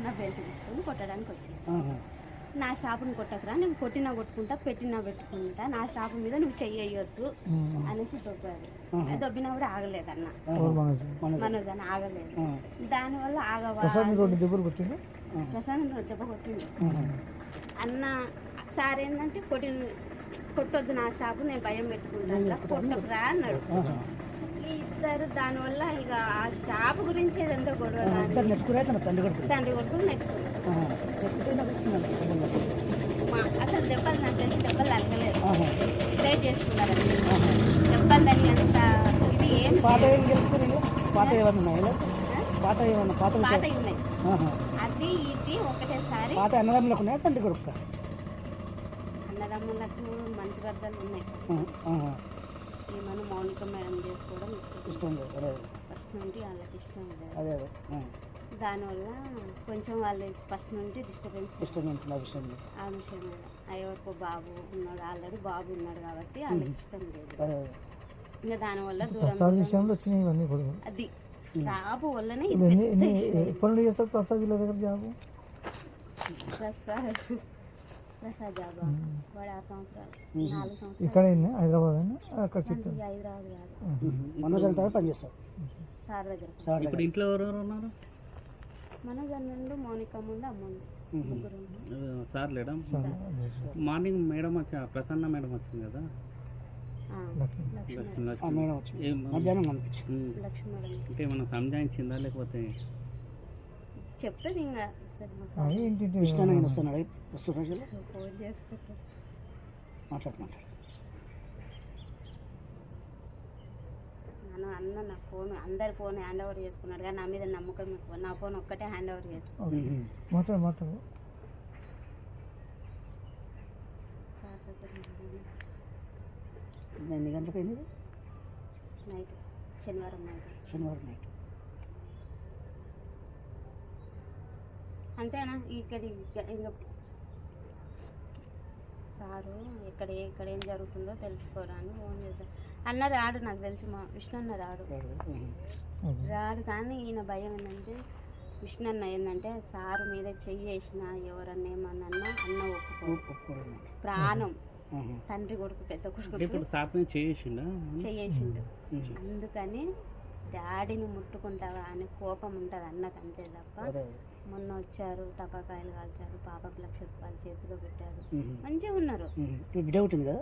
ఉన్న బెల్ట్ తీసుకొని కొట్టడానికి వచ్చింది. నా షాపుని కొట్టకరా నేను కొట్టినా కొట్టుకుంటా పెట్టినా పెట్టుకుంటా నా షాపు మీద నువ్వు చెయ్యొద్దు అనేసి దొబ్బాడు ఆహా. దొబ్బినా కూడా ఆగలేదన్న. మనోజ్. అని ఆగలేదు. దానివల్ల ఆగవా ప్రసాదం దెబ్బ కొట్టింది. అన్న సార్ ఏంటంటే కొట్టి కొట్టొద్దు నా షాపు నేను భయం పెట్టుకుంటాను కొట్టకురా అన్నాడు. ఇద్దరు దానివల్ల ఇక ఆ షాపు గురించి ఏదంతా గొడవ ఇద్దరు నెట్టుకురా తన తండ్రి కొడుకు తండ్రి కొడుకు అసలు దెబ్బలు నాకు తెలిసి దెబ్బలు తగ్గలేదు. ట్రై చేసుకున్నారు. దెబ్బలు తగినంత ఇది ఏం పాత ఏం గెలుచుకుని పాత ఏమన్నా? పాత ఏమన్నా పాత పాత? ఉన్నాయి. అది ఇది ఒకటేసారి పాత అన్నదమ్ములకు ఉన్నాయా తండ్రి కొడుకు అన్నదమ్ములకు మంచి గద్దలు ఉన్నాయి. ఏమన్నా మౌనిక మేడం చేసుకోవడం ఇష్టం లేదు ఫస్ట్ నుండి వాళ్ళకి ఇష్టం లేదు. అదే అదే. ఆ. దానివల్ల కొంచెం వాళ్ళు ఫస్ట్ నుండి డిస్టర్బెన్స్ నుంచి నా విషయం. ఆ విషయం ఎవరికో బాబు ఉన్నాడు ఆల్రెడీ బాబు ఉన్నాడు కాబట్టి వాళ్ళకి ఇష్టం లేదు. ఇంకా దానివల్ల ప్రసాద్ దూరం విషయంలో వచ్చినాయి ఇవన్నీ కూడా అది. షాపు వల్లనే. ఎప్పటి నుండి చేస్తారు ప్రసాద్ వీళ్ళ దగ్గర జాబు? ప్రసాద్. ప్రసాద్ జాబా? వాడు ఆరు సంవత్సరాలు. నాలుగు సంవత్సరాలు. ఇక్కడ హైదరాబాద్ అయినా అక్కడ హైదరాబాద్ కాదు. మనోజ్ అంతా పనిచేస్తారు సార్ దగ్గర. ఇప్పుడు ఇంట్లో ఎవరెవరు ఉన్నారు? మనోజ్ నుండి మౌనిక ముందు అమ్మ ఉంది. ముగ్గురు ఉన్నారు. ఆ, సార్ లేడా? మార్నింగ్ మేడం వచ్చి ప్రసన్న మేడం వచ్చింది కదా? అంటే ఏమన్నా సంజాయించిందా లేకపోతే? చెప్తుంది ఇంకా కృష్ణానగర్ వస్తున్నాడు వస్తున్న అన్న నా ఫోన్ అందరి ఫోన్ హ్యాండ్ ఓవర్ చేసుకున్నాడు కానీ నా మీద నమ్మకం ఎక్కువ. నా ఫోన్ ఒక్కటే హ్యాండ్ ఓవర్ చేసుకున్నాడు ఎన్ని గంటలకు అయింది? నైట్ శనివారం నైట్. శనివారం నైట్. అంతేనా? ఇక్కడ ఇంకా సారు ఎక్కడ ఎక్కడ ఏం జరుగుతుందో తెలుసుకోరాని ఫోన్ చేద్దాం అన్న రాడు నాకు తెలిసి మా విష్ణు అన్న రాడు. రాడు కానీ ఈయన భయం ఏంటంటే విష్ణు అన్న ఏంటంటే సారు మీద చెయ్యి వేసిన ఎవరన్నా ఏమన్నా అన్న ఒప్పుకో. ప్రాణం. తండ్రి కొడుకు పెద్ద కొడుకు. చేసిండా చెయ్యేసిండు. అందుకని డాడీని ముట్టుకుంటావా అని కోపం ఉంటుంది అన్నకు అంతే తప్ప మొన్న వచ్చారు టపాకాయలు కాల్చారు పాపకు లక్ష రూపాయలు చేతిలో పెట్టాడు. ఉహు. మంచిగా ఉన్నారు. బిడ్డ కదా?